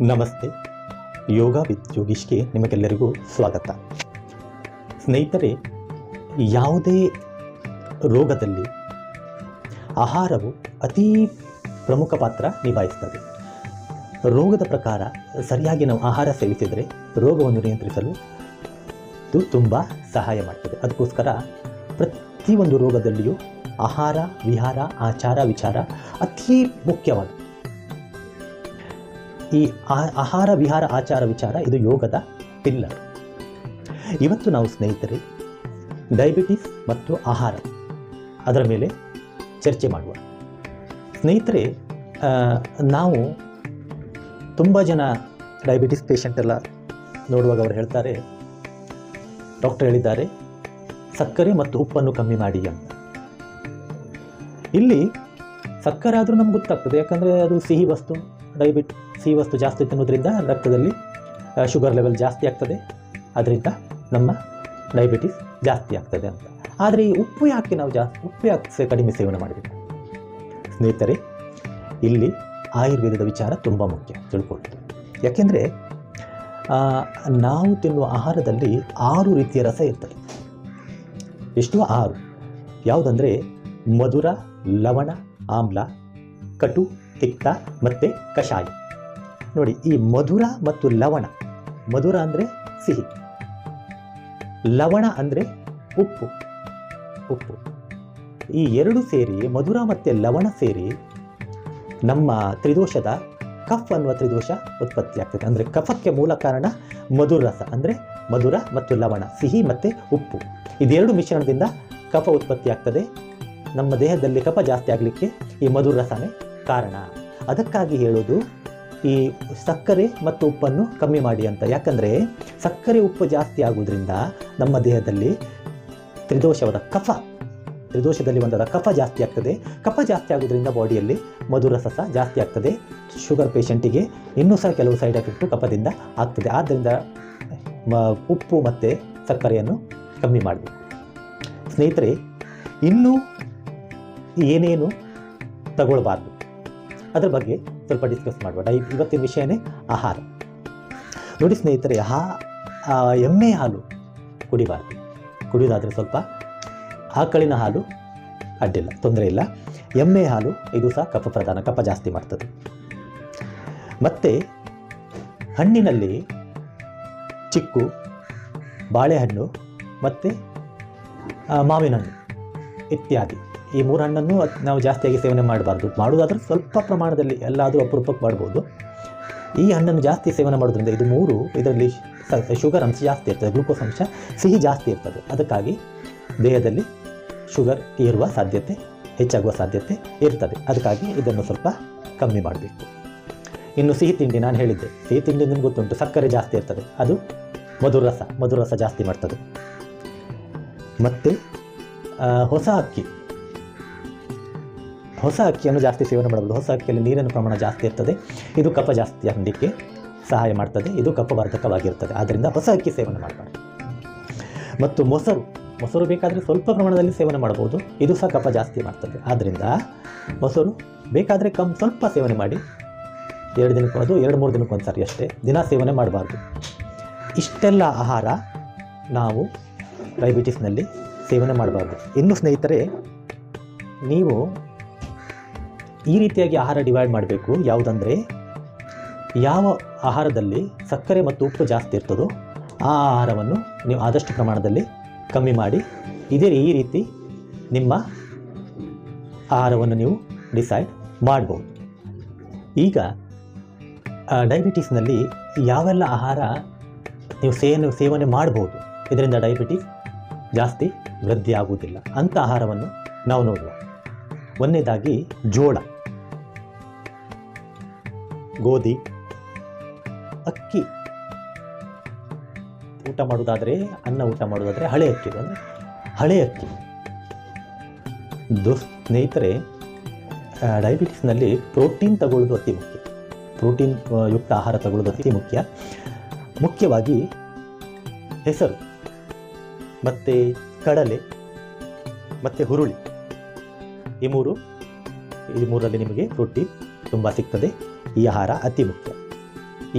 ನಮಸ್ತೆ. ಯೋಗ ವಿತ್ ಯೋಗೀಶ್ಗೆ ನಿಮಗೆಲ್ಲರಿಗೂ ಸ್ವಾಗತ. ಸ್ನೇಹಿತರೆ, ಯಾವುದೇ ರೋಗದಲ್ಲಿ ಆಹಾರವು ಅತೀ ಪ್ರಮುಖ ಪಾತ್ರ ನಿಭಾಯಿಸ್ತದೆ. ರೋಗದ ಪ್ರಕಾರ ಸರಿಯಾಗಿ ನಾವು ಆಹಾರ ಸೇವಿಸಿದರೆ ರೋಗವನ್ನು ನಿಯಂತ್ರಿಸಲು ಇದು ತುಂಬ ಸಹಾಯ ಮಾಡ್ತದೆ. ಅದಕ್ಕೋಸ್ಕರ ಪ್ರತಿಯೊಂದು ರೋಗದಲ್ಲಿಯೂ ಆಹಾರ, ವಿಹಾರ, ಆಚಾರ, ವಿಚಾರ ಅತೀ ಮುಖ್ಯವಾದ ಈ ಆಹಾರ ವಿಹಾರ ಆಚಾರ ವಿಚಾರ ಇದು ಯೋಗದ ಪಿಲ್ಲರ್. ಇವತ್ತು ನಾವು ಸ್ನೇಹಿತರೆ ಡಯಾಬಿಟಿಸ್ ಮತ್ತು ಆಹಾರ ಅದರ ಮೇಲೆ ಚರ್ಚೆ ಮಾಡುವ. ಸ್ನೇಹಿತರೆ ನಾವು ತುಂಬ ಜನ ಡಯಾಬಿಟಿಸ್ ಪೇಷಂಟ್ ಎಲ್ಲ ನೋಡುವಾಗ ಅವರು ಹೇಳ್ತಾರೆ ಡಾಕ್ಟರ್ ಹೇಳಿದ್ದಾರೆ, ಸಕ್ಕರೆ ಮತ್ತು ಉಪ್ಪನ್ನು ಕಮ್ಮಿ ಮಾಡಿ ಅಂತ. ಇಲ್ಲಿ ಸಕ್ಕರೆ ಆದರೂ ನಮ್ಗೆ ಗೊತ್ತಾಗ್ತದೆ, ಯಾಕಂದರೆ ಅದು ಸಿಹಿ ವಸ್ತು. ಡಯಾಬಿಟ್ ಸಿಹಿ ವಸ್ತು ಜಾಸ್ತಿ ತಿನ್ನೋದ್ರಿಂದ ರಕ್ತದಲ್ಲಿ ಶುಗರ್ ಲೆವೆಲ್ ಜಾಸ್ತಿ ಆಗ್ತದೆ. ಅದರಿಂದ ನಮ್ಮ ಡಯಾಬಿಟಿಸ್ ಜಾಸ್ತಿ ಆಗ್ತದೆ ಅಂತ. ಆದರೆ ಈ ಉಪ್ಪು ಯಾಕೆ ನಾವು ಜಾಸ್ತಿ ಉಪ್ಪು ಯಾಕೆ ಕಡಿಮೆ ಸೇವನೆ ಮಾಡಬೇಕು ಸ್ನೇಹಿತರೆ, ಇಲ್ಲಿ ಆಯುರ್ವೇದದ ವಿಚಾರ ತುಂಬ ಮುಖ್ಯ ತಿಳ್ಕೊಳ್ಳೋದು. ಯಾಕೆಂದರೆ ನಾವು ತಿನ್ನುವ ಆಹಾರದಲ್ಲಿ ಆರು ರೀತಿಯ ರಸ ಇರ್ತದೆ. ಎಷ್ಟು? ಆರು. ಯಾವುದಂದರೆ ಮಧುರ, ಲವಣ, ಆಮ್ಲ, ಕಟು ತಿಕ್ತ ಮತ್ತು ಕಷಾಯ. ನೋಡಿ, ಈ ಮಧುರ ಮತ್ತು ಲವಣ, ಮಧುರ ಅಂದರೆ ಸಿಹಿ, ಲವಣ ಅಂದರೆ ಉಪ್ಪು ಉಪ್ಪು. ಈ ಎರಡು ಸೇರಿ, ಮಧುರ ಮತ್ತು ಲವಣ ಸೇರಿ ನಮ್ಮ ತ್ರಿದೋಷದ ಕಫ್ ಅನ್ನುವ ತ್ರಿದೋಷ ಉತ್ಪತ್ತಿ ಆಗ್ತದೆ. ಅಂದರೆ ಕಫಕ್ಕೆ ಮೂಲ ಕಾರಣ ಮಧುರ ರಸ, ಅಂದರೆ ಮಧುರ ಮತ್ತು ಲವಣ, ಸಿಹಿ ಮತ್ತು ಉಪ್ಪು. ಇದೆರಡು ಮಿಶ್ರಣದಿಂದ ಕಫ ಉತ್ಪತ್ತಿ ಆಗ್ತದೆ. ನಮ್ಮ ದೇಹದಲ್ಲಿ ಕಫ ಜಾಸ್ತಿ ಆಗಲಿಕ್ಕೆ ಈ ಮಧುರ ರಸನೇ ಕಾರಣ. ಅದಕ್ಕಾಗಿ ಹೇಳೋದು, ಈ ಸಕ್ಕರೆ ಮತ್ತು ಉಪ್ಪನ್ನು ಕಮ್ಮಿ ಮಾಡಿ ಅಂತ. ಯಾಕಂದರೆ, ಸಕ್ಕರೆ ಉಪ್ಪು ಜಾಸ್ತಿ ಆಗೋದ್ರಿಂದ ನಮ್ಮ ದೇಹದಲ್ಲಿ ತ್ರಿದೋಷವಾದ ಕಫ, ತ್ರಿದೋಷದಲ್ಲಿ ಒಂದಾದ ಕಫ ಜಾಸ್ತಿ ಆಗ್ತದೆ. ಕಫ ಜಾಸ್ತಿ ಆಗೋದ್ರಿಂದ ಬಾಡಿಯಲ್ಲಿ ಮಧುರ ಸಸ ಜಾಸ್ತಿ ಆಗ್ತದೆ. ಶುಗರ್ ಪೇಷಂಟಿಗೆ ಇನ್ನೂ ಸಹ ಕೆಲವು ಸೈಡ್ ಎಫೆಕ್ಟು ಕಫದಿಂದ ಆಗ್ತದೆ. ಆದ್ದರಿಂದ ಉಪ್ಪು ಮತ್ತು ಸಕ್ಕರೆಯನ್ನು ಕಮ್ಮಿ ಮಾಡಬೇಕು. ಸ್ನೇಹಿತರೆ, ಇನ್ನೂ ಏನೇನು ತಗೊಳ್ಬಾರ್ದು? ಅದ್ರ ಬಗ್ಗೆ ಸ್ವಲ್ಪ ಡಿಸ್ಕಸ್ ಮಾಡುವ ಇವತ್ತಿನ ವಿಷಯನೇ ಆಹಾರ. ನೋಡಿ ಸ್ನೇಹಿತರೆ ಹಾ ಎಮ್ಮೆ ಹಾಲು ಕುಡಿಬಾರ್ದು. ಕುಡಿಯೋದಾದರೆ ಸ್ವಲ್ಪ ಆಕಳಿನ ಹಾಲು ಅಡ್ಡಿಲ್ಲ, ತೊಂದರೆ ಇಲ್ಲ. ಎಮ್ಮೆ ಹಾಲು, ಇದು ಸಹ ಕಫ ಪ್ರಧಾನ, ಕಫ ಜಾಸ್ತಿ ಮಾಡ್ತದೆ. ಮತ್ತು ಹಣ್ಣಿನಲ್ಲಿ ಚಿಕ್ಕು, ಬಾಳೆಹಣ್ಣು ಮತ್ತು ಮಾವಿನ ಹಣ್ಣು ಇತ್ಯಾದಿ. ಈ ಮೂರು ಹಣ್ಣನ್ನು ನಾವು ಜಾಸ್ತಿಯಾಗಿ ಸೇವನೆ ಮಾಡಬಾರ್ದು. ಮಾಡುವುದಾದ್ರೆ ಸ್ವಲ್ಪ ಪ್ರಮಾಣದಲ್ಲಿ ಎಲ್ಲಾದರೂ ಅಪರೂಪಕ್ಕೆ ಮಾಡ್ಬೋದು. ಈ ಹಣ್ಣನ್ನು ಜಾಸ್ತಿ ಸೇವನೆ ಮಾಡೋದ್ರಿಂದ ಇದು ಮೂರು ಇದರಲ್ಲಿ ಶುಗರ್ ಅಂಶ ಜಾಸ್ತಿ ಇರ್ತದೆ, ಗ್ಲೂಕೋಸ್ ಅಂಶ ಸಿಹಿ ಜಾಸ್ತಿ ಇರ್ತದೆ. ಅದಕ್ಕಾಗಿ ದೇಹದಲ್ಲಿ ಶುಗರ್ ಇರುವ ಸಾಧ್ಯತೆ, ಹೆಚ್ಚಾಗುವ ಸಾಧ್ಯತೆ ಇರ್ತದೆ. ಅದಕ್ಕಾಗಿ ಇದನ್ನು ಸ್ವಲ್ಪ ಕಮ್ಮಿ ಮಾಡಬೇಕು. ಇನ್ನು ಸಿಹಿ ತಿಂಡಿ ನಾನು ಹೇಳಿದ್ದೆ. ಸಿಹಿ ತಿಂಡಿ ನಿಮ್ಗೆ ಗೊತ್ತುಂಟು, ಸಕ್ಕರೆ ಜಾಸ್ತಿ ಇರ್ತದೆ. ಅದು ಮಧುರಸ ಮಧುರಸ ಮಧುರ ರಸ ಜಾಸ್ತಿ ಮಾಡ್ತದೆ. ಮತ್ತು ಹೊಸ ಅಕ್ಕಿ. ಹೊಸ ಅಕ್ಕಿಯನ್ನು ಜಾಸ್ತಿ ಸೇವನೆ ಮಾಡಬಹುದು. ಹೊಸ ಅಕ್ಕಿಯಲ್ಲಿ ನೀರಿನ ಪ್ರಮಾಣ ಜಾಸ್ತಿ ಇರ್ತದೆ. ಇದು ಕಪ್ಪ ಜಾಸ್ತಿ ಆಗಲಿಕ್ಕೆ ಸಹಾಯ ಮಾಡ್ತದೆ. ಇದು ಕಫವರ್ಧಕವಾಗಿರ್ತದೆ ಆದ್ದರಿಂದ ಹೊಸ ಅಕ್ಕಿ ಸೇವನೆ ಮಾಡಬಾರ್ದು. ಮತ್ತು ಮೊಸರು. ಮೊಸರು ಬೇಕಾದರೆ ಸ್ವಲ್ಪ ಪ್ರಮಾಣದಲ್ಲಿ ಸೇವನೆ ಮಾಡಬಹುದು. ಇದು ಸಹ ಕಪ್ಪ ಜಾಸ್ತಿ ಮಾಡ್ತದೆ. ಆದ್ದರಿಂದ ಮೊಸರು ಬೇಕಾದರೆ ಕಮ್ ಸ್ವಲ್ಪ ಸೇವನೆ ಮಾಡಿ. ಎರಡು ದಿನಕ್ಕೆ ಅದು ಎರಡು ಮೂರು ದಿನಕ್ಕೆ ಅಷ್ಟೇ ದಿನ ಸೇವನೆ ಮಾಡಬಾರ್ದು. ಇಷ್ಟೆಲ್ಲ ಆಹಾರ ನಾವು ಡಯಾಬಿಟಿಸ್ನಲ್ಲಿ ಸೇವನೆ ಮಾಡಬಾರ್ದು. ಇನ್ನು ಸ್ನೇಹಿತರೆ, ನೀವು ಈ ರೀತಿಯಾಗಿ ಆಹಾರ ಡಿವೈಡ್ ಮಾಡಬೇಕು. ಯಾವುದಂದರೆ ಯಾವ ಆಹಾರದಲ್ಲಿ ಸಕ್ಕರೆ ಮತ್ತು ಉಪ್ಪು ಜಾಸ್ತಿ ಇರ್ತದೋ ಆ ಆಹಾರವನ್ನು ನೀವು ಆದಷ್ಟು ಪ್ರಮಾಣದಲ್ಲಿ ಕಮ್ಮಿ ಮಾಡಿ. ಇದೇ ಈ ರೀತಿ ನಿಮ್ಮ ಆಹಾರವನ್ನು ನೀವು ಡಿಸೈಡ್ ಮಾಡ್ಬೋದು. ಈಗ ಡಯಾಬಿಟೀಸ್ನಲ್ಲಿ ಯಾವೆಲ್ಲ ಆಹಾರ ನೀವು ಸೇವನೆ ಸೇವನೆ ಮಾಡ್ಬೋದು? ಇದರಿಂದ ಡಯಾಬಿಟೀಸ್ ಜಾಸ್ತಿ ವೃದ್ಧಿ ಆಗುವುದಿಲ್ಲ ಅಂಥ ಆಹಾರವನ್ನು ನಾವು ನೋಡುವ. ಒಂದನೇದಾಗಿ ಜೋಳ. ಗೋಧಿ, ಅಕ್ಕಿ. ಊಟ ಮಾಡುವುದಾದರೆ ಅನ್ನ ಊಟ ಮಾಡುವುದಾದರೆ ಹಳೆ ಅಕ್ಕಿ ಅಂದರೆ ಹಳೆ ಅಕ್ಕಿ. ದೋಸ್ ಸ್ನೇಹಿತರೆ ಡಯಾಬಿಟಿಸ್ನಲ್ಲಿ ಪ್ರೋಟೀನ್ ತಗೊಳ್ಳೋದು ಅತಿ ಮುಖ್ಯ. ಪ್ರೋಟೀನ್ ಯುಕ್ತ ಆಹಾರ ತಗೊಳ್ಳೋದು ಅತಿ ಮುಖ್ಯ. ಮುಖ್ಯವಾಗಿ ಹೆಸರು, ಮತ್ತು ಕಡಲೆ, ಮತ್ತು ಹುರುಳಿ. ಈ ಮೂರು ಈ ಮೂರರಲ್ಲಿ ನಿಮಗೆ ರೊಟ್ಟಿ ತುಂಬ ಸಿಗ್ತದೆ, ಈ ಆಹಾರ ಅತಿ ಮುಖ್ಯ.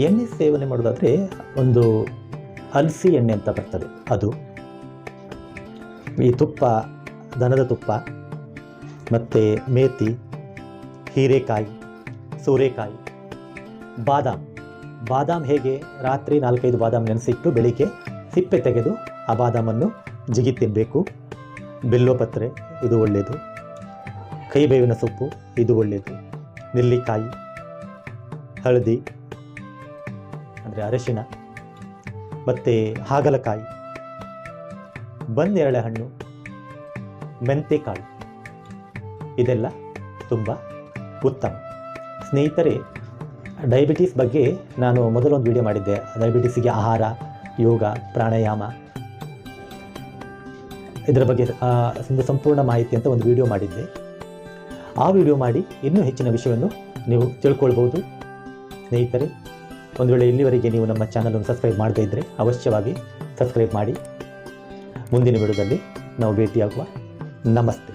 ಎಣ್ಣೆ ಸೇವನೆ ಮಾಡೋದಾದರೆ ಒಂದು ಹಲ್ಸಿ ಎಣ್ಣೆ ಅಂತ ಬರ್ತದೆ, ಅದು. ಈ ತುಪ್ಪ, ದನದ ತುಪ್ಪ, ಮತ್ತು ಮೇತಿ, ಹೀರೆಕಾಯಿ, ಸೂರೆಕಾಯಿ, ಬಾದಾಮ್. ಬಾದಾಮ್ ಹೇಗೆ? ರಾತ್ರಿ ನಾಲ್ಕೈದು ಬಾದಾಮ್ ನೆನೆಸಿಟ್ಟು ಬೆಳಿಗ್ಗೆ ಸಿಪ್ಪೆ ತೆಗೆದು ಆ ಬಾದಾಮನ್ನು ಜಿಗಿ ತಿನ್ನಬೇಕು ಬೆಲ್ಲೋಪತ್ರೆ, ಇದು ಒಳ್ಳೆಯದು ಕೈಬೇವಿನ ಸೊಪ್ಪು, ಇದು ಒಳ್ಳೆಯದು ನೆಲ್ಲಿಕಾಯಿ, ಹಳದಿ, ಅಂದರೆ ಅರಶಿನ ಮತ್ತು ಹಾಗಲಕಾಯಿ, ಬಂದೆರಳೆ ಹಣ್ಣು, ಮೆಂತೆಕಾಳು. ಇದೆಲ್ಲ ತುಂಬ ಉತ್ತಮ. ಸ್ನೇಹಿತರೆ ಡಯಾಬಿಟೀಸ್ ಬಗ್ಗೆ ನಾನು ಮೊದಲೊಂದು ವಿಡಿಯೋ ಮಾಡಿದ್ದೆ. ಡಯಾಬಿಟೀಸಿಗೆ ಆಹಾರ, ಯೋಗ, ಪ್ರಾಣಾಯಾಮ. ಇದರ ಬಗ್ಗೆ ಸಂಪೂರ್ಣ ಮಾಹಿತಿ ಅಂತ ಒಂದು ವಿಡಿಯೋ ಮಾಡಿದ್ದೆ. ಆ ವಿಡಿಯೋ ಮಾಡಿ ಇನ್ನೂ ಹೆಚ್ಚಿನ ವಿಷಯವನ್ನು ನೀವು ತಿಳ್ಕೊಳ್ಬೋದು ಸ್ನೇಹಿತರೆ, ಒಂದು ವೇಳೆ ಇಲ್ಲಿವರೆಗೆ ನೀವು ನಮ್ಮ ಚಾನಲನ್ನು ಸಬ್ಸ್ಕ್ರೈಬ್ ಮಾಡದೇ ಇದ್ದರೆ ಅವಶ್ಯವಾಗಿ ಸಬ್ಸ್ಕ್ರೈಬ್ ಮಾಡಿ. ಮುಂದಿನ ವಿಡಿಯೋದಲ್ಲಿ ನಾವು ಭೇಟಿಯಾಗುವ. ನಮಸ್ತೆ.